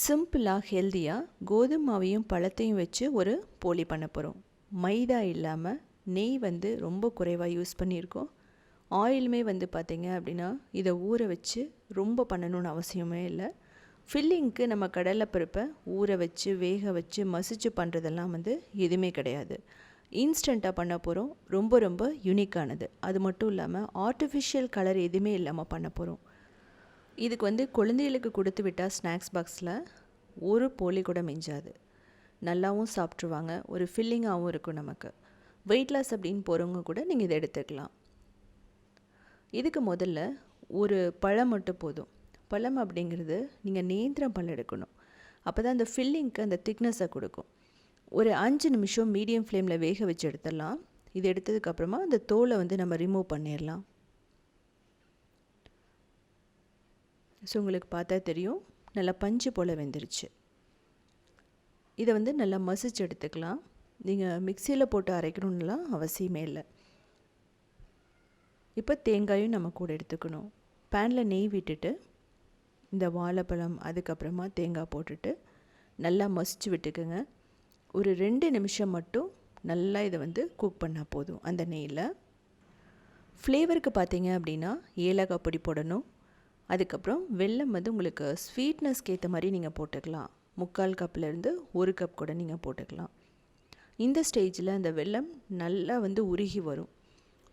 சிம்பிளாக ஹெல்த்தியாக கோதுமை மாவையும் பழத்தையும் வச்சு ஒரு போலி பண்ண போகிறோம் மைதா இல்லாமல் நெய் வந்து ரொம்ப குறைவாக யூஸ் பண்ணியிருக்கோம். ஆயிலுமே வந்து பார்த்திங்க அப்படின்னா இதை ஊற வச்சு ரொம்ப பண்ணணும்னு அவசியமே இல்லை. ஃபில்லிங்க்கு நம்ம கடலைப்பருப்பை ஊற வச்சு வேக வச்சு மசிச்சு பண்ணுறதெல்லாம் வந்து எதுவுமே கிடையாது. இன்ஸ்டண்ட்டாக பண்ண போகிறோம் ரொம்ப ரொம்ப யூனிக்கானது. அது மட்டும் இல்லாமல் ஆர்டிஃபிஷியல் கலர் எதுவுமே இல்லாமல் பண்ண போகிறோம் இதுக்கு வந்து குழந்தைகளுக்கு கொடுத்து விட்டால் ஸ்நாக்ஸ் பாக்ஸில் ஒரு போலி கூட மிஞ்சாது. நல்லாவும் சாப்பிட்ருவாங்க ஒரு ஃபில்லிங்காகவும் இருக்கும் நமக்கு. வெயிட் லாஸ் அப்படின்னு போகிறவங்க கூட நீங்கள் இதை எடுத்துக்கலாம். இதுக்கு முதல்ல ஒரு பழம் மட்டும் போதும். பழம் அப்படிங்கிறது நீங்கள் நேந்திரம் பழம் எடுக்கணும். அப்போ தான் அந்த ஃபில்லிங்க்கு அந்த திக்னஸை கொடுக்கும். ஒரு அஞ்சு நிமிஷம் மீடியம் ஃப்ளேமில் வேக வச்சு எடுத்துடலாம். இது எடுத்ததுக்கப்புறமா அந்த தோலை வந்து நம்ம ரிமூவ் பண்ணிடலாம். ஸோ உங்களுக்கு பார்த்தா தெரியும். நல்லா பஞ்சு போல் வெந்துருச்சு. இதை வந்து நல்லா மசிச்சு எடுத்துக்கலாம். நீங்கள் மிக்சியில் போட்டு அரைக்கணும்லாம் அவசியமே இல்லை. இப்போ தேங்காயும் நம்ம கூட எடுத்துக்கணும். பேனில் நெய் விட்டுட்டு இந்த வாழைப்பழம் அதுக்கப்புறமா தேங்காய் போட்டுட்டு நல்லா மசிச்சு விட்டுக்குங்க. ஒரு ரெண்டு நிமிஷம் மட்டும் நல்லா இதை வந்து குக் பண்ணால் போதும் அந்த நெய்யில். ஃப்ளேவருக்கு பார்த்தீங்க அப்படின்னா ஏலக்காய் பொடி போடணும். அதுக்கப்புறம் வெல்லம் வந்து உங்களுக்கு ஸ்வீட்னஸ்க்கு ஏற்ற மாதிரி நீங்கள் போட்டுக்கலாம். முக்கால் கப்லேருந்து ஒரு கப் கூட நீங்கள் போட்டுக்கலாம். இந்த ஸ்டேஜில் அந்த வெல்லம் நல்லா வந்து உருகி வரும்.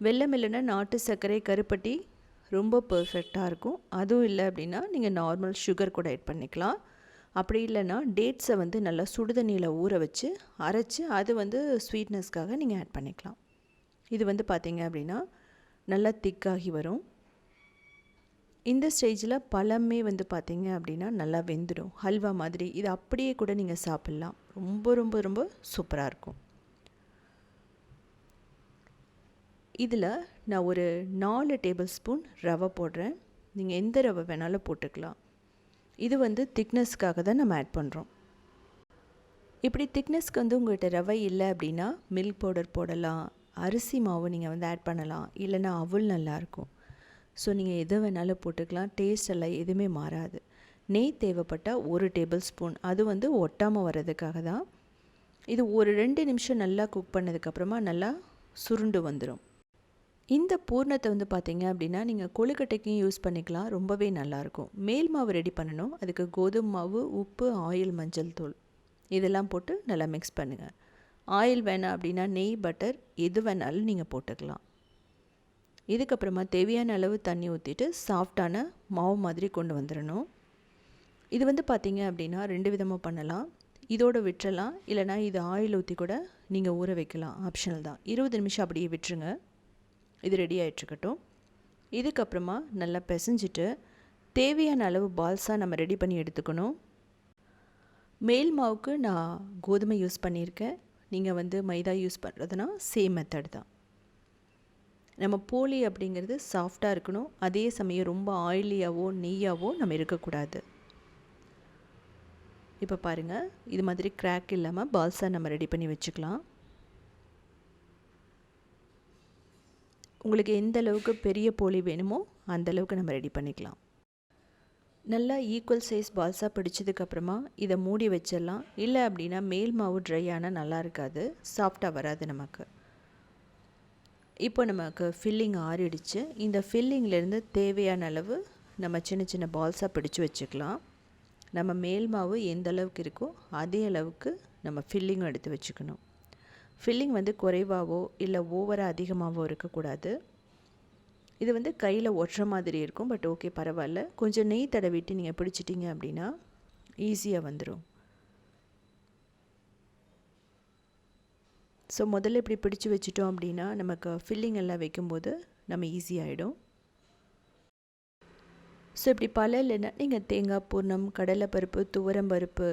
வெல்லம் இல்லைன்னா நாட்டு சர்க்கரை கருப்பட்டி ரொம்ப பர்ஃபெக்டாக இருக்கும். அதுவும் இல்லை அப்படின்னா நீங்கள் நார்மல் சுகர் கூட ஆட் பண்ணிக்கலாம். அப்படி இல்லைன்னா டேட்ஸை வந்து நல்லா சுடுதண்ணியில் ஊற வச்சு அரைச்சி அது வந்து ஸ்வீட்னஸ்க்காக நீங்கள் ஆட் பண்ணிக்கலாம். இது வந்து பார்த்திங்க அப்படின்னா நல்லா திக்காகி வரும். இந்த ஸ்டேஜில் பழமே வந்து பார்த்திங்க அப்படின்னா நல்லா வெந்துடும் ஹல்வா மாதிரி. இது அப்படியே கூட நீங்கள் சாப்பிட்லாம். ரொம்ப ரொம்ப ரொம்ப சூப்பராக இருக்கும். இதில் நான் ஒரு நாலு டேபிள் ஸ்பூன் ரவை போடுறேன். நீங்கள் எந்த ரவை வேணாலும் போட்டுக்கலாம். இது வந்து திக்னஸ்க்காக தான் நம்ம ஆட் பண்ணுறோம் இப்படி திக்னஸ்க்கு வந்து உங்கள்கிட்ட ரவை இல்லை அப்படின்னா மில்க் பவுடர் போடலாம். அரிசி மாவு நீங்கள் வந்து ஆட் பண்ணலாம். இல்லைன்னா அவுள் நல்லாயிருக்கும் ஸோ நீங்கள் எதை வேணாலும் போட்டுக்கலாம். டேஸ்ட் எல்லாம் எதுவுமே மாறாது. நெய் தேவைப்பட்டால் ஒரு டேபிள் ஸ்பூன் அது வந்து ஒட்டாமல் வர்றதுக்காக தான். இது ஒரு ரெண்டு நிமிஷம் நல்லா குக் பண்ணதுக்கப்புறமா நல்லா சுருண்டு வந்துடும் இந்த பூர்ணத்தை வந்து பார்த்தீங்க அப்படின்னா நீங்கள் கொழுக்கட்டைக்கும் யூஸ் பண்ணிக்கலாம். ரொம்பவே நல்லாயிருக்கும் மேல் மாவு ரெடி பண்ணணும். அதுக்கு கோதுமை மாவு உப்பு ஆயில் மஞ்சள் தூள். இதெல்லாம் போட்டு நல்லா மிக்ஸ் பண்ணுங்கள் ஆயில் வேணாம் அப்படின்னா நெய் பட்டர் எது வேணாலும் நீங்கள் போட்டுக்கலாம். இதுக்கப்புறமா தேவையான அளவு தண்ணி ஊற்றிட்டு சாஃப்டான மாவு மாதிரி கொண்டு வந்துடணும். இது வந்து பார்த்திங்க அப்படின்னா ரெண்டு விதமாக பண்ணலாம். இதோடு விட்டுறலாம். இல்லைனா இது ஆயில் ஊற்றி கூட நீங்கள் ஊற வைக்கலாம். ஆப்ஷனல் தான். இருபது நிமிஷம் அப்படியே விட்டுருங்க. இது ரெடி ஆகிட்ருக்கட்டும் இதுக்கப்புறமா நல்லா பிசைஞ்சிட்டு தேவையான அளவு பால்ஸாக நம்ம ரெடி பண்ணி எடுத்துக்கணும். மேல் மாவுக்கு நான் கோதுமை யூஸ் பண்ணியிருக்கேன். நீங்கள் வந்து மைதா யூஸ் பண்ணுறதுனா சேம் மெத்தட் தான். நம்ம போலி அப்படிங்கிறது சாஃப்டாக இருக்கணும். அதே சமயம் ரொம்ப ஆயிலியாவோ நெய்யாவோ நம்ம இருக்கக்கூடாது. இப்போ பாருங்கள் இது மாதிரி கிராக் இல்லாமல் பால்ஸாக நம்ம ரெடி பண்ணி வச்சுக்கலாம். உங்களுக்கு எந்த அளவுக்கு பெரிய போலி வேணுமோ அந்த அளவுக்கு நம்ம ரெடி பண்ணிக்கலாம். நல்லா ஈக்குவல் சைஸ் பால்ஸாக பிடிச்சதுக்கப்புறமா இதை மூடி வச்சிடலாம். இல்லை அப்படின்னா மேல் மாவு ட்ரை ஆனால் நல்லா இருக்காது. சாஃப்டாக வராது நமக்கு. இப்போ நமக்கு ஃபில்லிங் ஆறிடுச்சு. இந்த ஃபில்லிங்லேருந்து தேவையான அளவு நம்ம சின்ன சின்ன பால்ஸாக பிடிச்சி வச்சுக்கலாம். நம்ம மேல் மாவு எந்த அளவுக்கு இருக்கோ அதே அளவுக்கு நம்ம ஃபில்லிங்கும் எடுத்து வச்சுக்கணும். ஃபில்லிங் வந்து குறைவாகவோ இல்லை ஓவராக அதிகமாகவோ இருக்கக்கூடாது. இது வந்து கையில் ஒட்டுற மாதிரி இருக்கும் பட் ஓகே பரவாயில்ல. கொஞ்சம் நெய் தடவிட்டு நீங்கள் பிடிச்சிட்டிங்க அப்படின்னா ஈஸியாக வந்துடும் ஸோ முதல்ல இப்படி பிடிச்சி வச்சிட்டோம் அப்படின்னா நமக்கு ஃபில்லிங் எல்லாம் வைக்கும்போது நம்ம ஈஸியாகிடும் ஸோ இப்படி பல இல்லைன்னா நீங்கள் தேங்காய் பூர்ணம் கடலைப்பருப்பு துவரம்பருப்பு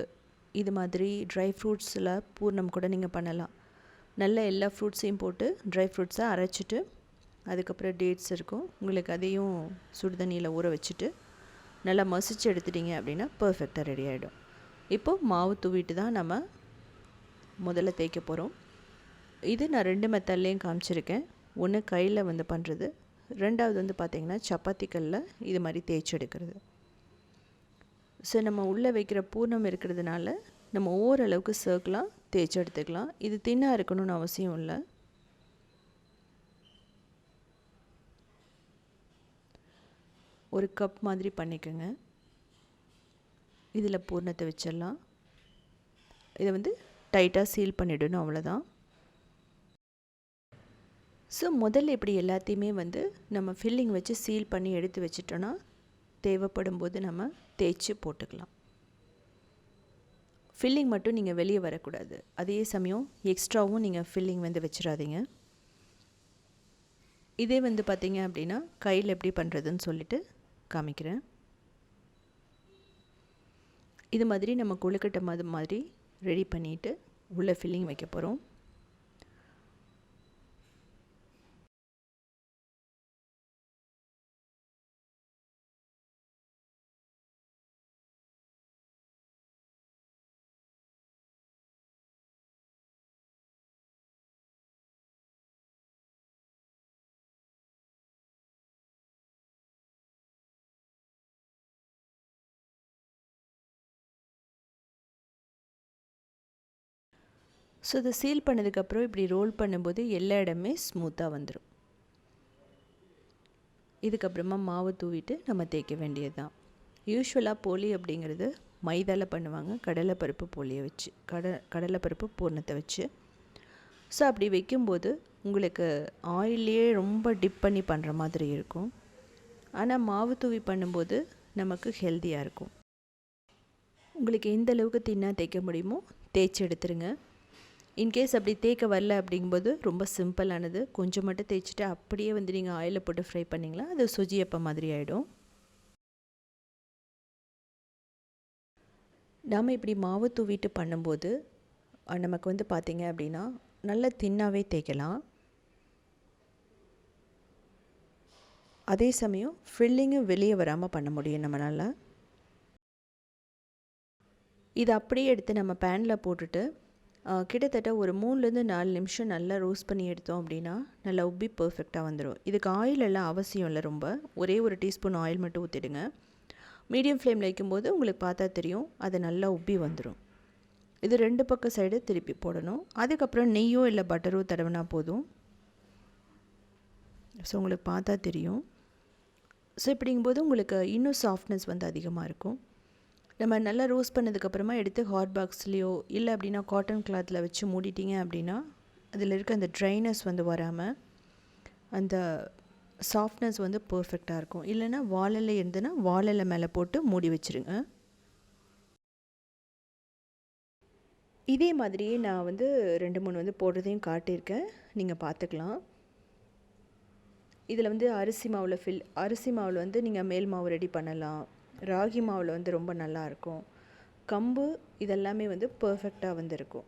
இது மாதிரி ட்ரை ஃப்ரூட்ஸில் பூர்ணம் கூட நீங்கள் பண்ணலாம். நல்ல எல்லா ஃப்ரூட்ஸையும் போட்டு ட்ரை ஃப்ரூட்ஸை அரைச்சிட்டு அதுக்கப்புறம் டேட்ஸ் இருக்கும். உங்களுக்கு அதையும் சுடுதண்ணியில் ஊற வச்சுட்டு நல்லா மசிச்சு எடுத்துட்டிங்க அப்படின்னா பர்ஃபெக்டாக ரெடி ஆகிடும் இப்போது மாவு தூவிட்டு தான் நம்ம முதல்ல தேய்க்க போகிறோம் இது நான் ரெண்டு மெத்தட்லேயும் காமிச்சிருக்கேன். ஒன்று கையில் வந்து பண்ணுறது ரெண்டாவது வந்து பார்த்திங்கன்னா சப்பாத்தி கல்லில் இது மாதிரி தேய்ச்சி எடுக்கிறது. ஸோ நம்ம உள்ளே வைக்கிற பூர்ணம் இருக்கிறதுனால நம்ம ஓரளவுக்கு சர்க்கிளாக தேய்ச்சி எடுத்துக்கலாம். இது தின்னாக இருக்கணும்னு அவசியம் இல்லை. ஒரு கப் மாதிரி பண்ணிக்கோங்க. இதில் பூர்ணத்தை வச்சிடலாம். இதை வந்து டைட்டாக சீல் பண்ணிவிடணும் அவ்வளோதான் ஸோ முதல்ல இப்படி எல்லாத்தையுமே வந்து நம்ம ஃபில்லிங் வச்சு சீல் பண்ணி எடுத்து வச்சிட்டோன்னா தேவைப்படும் போது நம்ம தேய்ச்சி போட்டுக்கலாம். ஃபில்லிங் மட்டும் நீங்கள் வெளியே வரக்கூடாது. அதே சமயம் எக்ஸ்ட்ராவும் நீங்கள் ஃபில்லிங் வந்து வச்சிடாதீங்க. இதே வந்து பார்த்திங்க அப்படின்னா கையில் எப்படி பண்ணுறதுன்னு சொல்லிட்டு காமிக்கிறேன். இது மாதிரி நம்ம கொழுக்கட்டை மது மாதிரி ரெடி பண்ணிவிட்டு உள்ளே ஃபில்லிங் வைக்க போகிறோம் ஸோ இதை சீல் பண்ணதுக்கப்புறம் இப்படி ரோல் பண்ணும்போது எல்லா இடமே ஸ்மூத்தாக வந்துடும் இதுக்கப்புறமா மாவு தூவிட்டு நம்ம தேய்க்க வேண்டியது தான் யூஸ்வலாக போலி அப்படிங்கிறது மைதாவில் பண்ணுவாங்க. கடலைப்பருப்பு போலியை வச்சு கட கடலைப்பருப்பு பூர்ணத்தை வச்சு. ஸோ அப்படி வைக்கும்போது உங்களுக்கு ஆயிலே ரொம்ப டிப் பண்ணி பண்ணுற மாதிரி இருக்கும். ஆனால் மாவு தூவி பண்ணும்போது நமக்கு ஹெல்த்தியாக இருக்கும். உங்களுக்கு எந்த அளவுக்கு தின்னா தேய்க்க முடியுமோ தேய்ச்சி எடுத்துருங்க. இன்கேஸ் அப்படி தேய்க்க வரல அப்படிங்கும்போது ரொம்ப சிம்பிளானது கொஞ்சம் மட்டும் தேய்ச்சிட்டு அப்படியே வந்து நீங்கள் ஆயிலில் போட்டு ஃப்ரை பண்ணிங்களா அது சுஜி அப்போ மாதிரி ஆகிடும் நாம் இப்படி மாவு தூவிட்டு பண்ணும்போது நமக்கு வந்து பார்த்திங்க அப்படின்னா நல்ல தின்னாவே தேய்க்கலாம். அதே சமயம் ஃபில்லிங்கும் வெளியே வராமல் பண்ண முடியும் நம்மளால். இது அப்படியே எடுத்து நம்ம பேனில் போட்டுட்டு கிட்டத்தட்ட ஒரு மூணுலேருந்து நாலு நிமிஷம் நல்லா ரோஸ்ட் பண்ணி எடுத்தோம் அப்படின்னா நல்லா உப்பி பர்ஃபெக்டாக வந்துடும் இதுக்கு ஆயில் எல்லாம் அவசியம் இல்லை ரொம்ப. ஒரே ஒரு டீஸ்பூன் ஆயில் மட்டும் ஊற்றிடுங்க மீடியம் ஃப்ளேமில் வைக்கும்போது உங்களுக்கு பார்த்தா தெரியும் அது நல்லா உப்பி வந்துடும் இது ரெண்டு பக்கம் சைடு திருப்பி போடணும். அதுக்கப்புறம் நெய்யோ இல்லை பட்டரோ தடவினா போதும். ஸோ உங்களுக்கு பார்த்தா தெரியும். ஸோ இப்படிங்கும்போது உங்களுக்கு இன்னும் சாஃப்ட்னஸ் வந்து அதிகமாக இருக்கும். நம்ம நல்லா ரோஸ்ட் பண்ணதுக்கப்புறமா எடுத்து ஹாட் பாக்ஸ்லேயோ இல்லை அப்படின்னா காட்டன் கிளாத்தில் வச்சு மூடிட்டீங்க அப்படின்னா அதில் இருக்க அந்த ட்ரைனஸ் வந்து வராமல் அந்த சாஃப்ட்னஸ் வந்து பர்ஃபெக்டாக இருக்கும். இல்லைன்னா வாழலை இருந்ததுன்னா வாழலை மேலே போட்டு மூடி வச்சுருங்க. இதே மாதிரியே நான் வந்து ரெண்டு மூணு வந்து போடுறதையும் காட்டியிருக்கேன். நீங்கள் பார்த்துக்கலாம். இதில் வந்து அரிசி மாவில் ஃபில் அரிசி மாவில் வந்து நீங்கள் மேல் மாவு ரெடி பண்ணலாம். ராகி மாவில் வந்து ரொம்ப நல்லாயிருக்கும் கம்பு இதெல்லாமே வந்து பர்ஃபெக்டாக வந்துருக்கும்.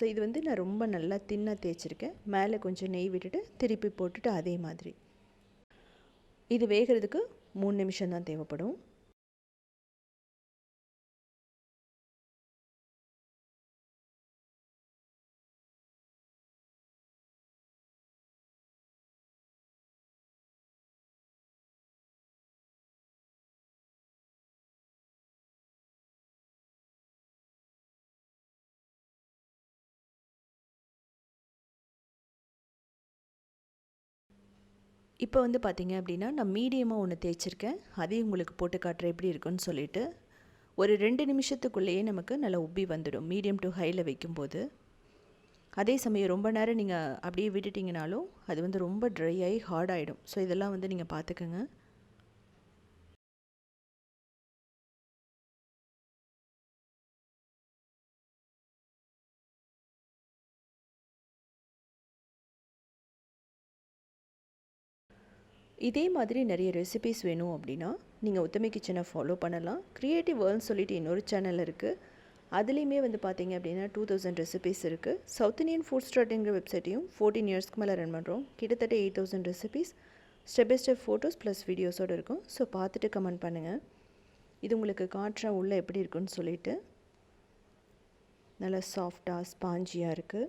ஸோ இது வந்து நான் ரொம்ப நல்லா தின்னாக தேய்ச்சிருக்கேன். மேலே கொஞ்சம் நெய் விட்டுட்டு திருப்பி போட்டுட்டு அதே மாதிரி. இது வேகிறதுக்கு மூணு நிமிஷம் தான் தேவைப்படும். இப்போ வந்து பார்த்திங்க அப்படின்னா நான் மீடியமாக ஒன்று தேய்ச்சிருக்கேன். அதையும் உங்களுக்கு போட்டு காட்டுறேன் எப்படி இருக்குன்னு சொல்லிட்டு. ஒரு ரெண்டு நிமிஷத்துக்குள்ளேயே நமக்கு நல்லா உப்பி வந்துடும் மீடியம் டு ஹையில் வைக்கும்போது. அதே சமயம் ரொம்ப நேரம் நீங்கள் அப்படியே விட்டுட்டிங்கனாலும் அது வந்து ரொம்ப ட்ரை ஆகி ஹார்ட் ஆகிடும் ஸோ இதெல்லாம் வந்து நீங்கள் பார்த்துக்கோங்க. இதே மாதிரி நிறைய ரெசிபிஸ் வேணும் அப்படின்னா நீங்கள் உத்தமி கிச்சனை ஃபாலோ பண்ணலாம். க்ரியேட்டிவ் வேர்ல்னு சொல்லிட்டு இன்னொரு சேனல் இருக்குது அதுலேயுமே வந்து பார்த்தீங்க அப்படின்னா டூ தௌசண்ட் ரெசிபிஸ் இருக்குது சவுத் இந்தியன் ஃபுட் ஸ்டார்ட்ங்கிற வெப்சைட்டையும் ஃபோர்டீன் இயர்ஸ்க்கு மேலே ரன் பண்ணுறோம் கிட்டத்தட்ட eight thousand recipes step by step photos plus வீடியோஸோடு இருக்கும். ஸோ பார்த்துட்டு கமெண்ட் பண்ணுங்கள் இது உங்களுக்கு காற்றாக உள்ளே எப்படி இருக்குன்னு சொல்லிட்டு. நல்லா சாஃப்டாக ஸ்பாஞ்சியாக இருக்குது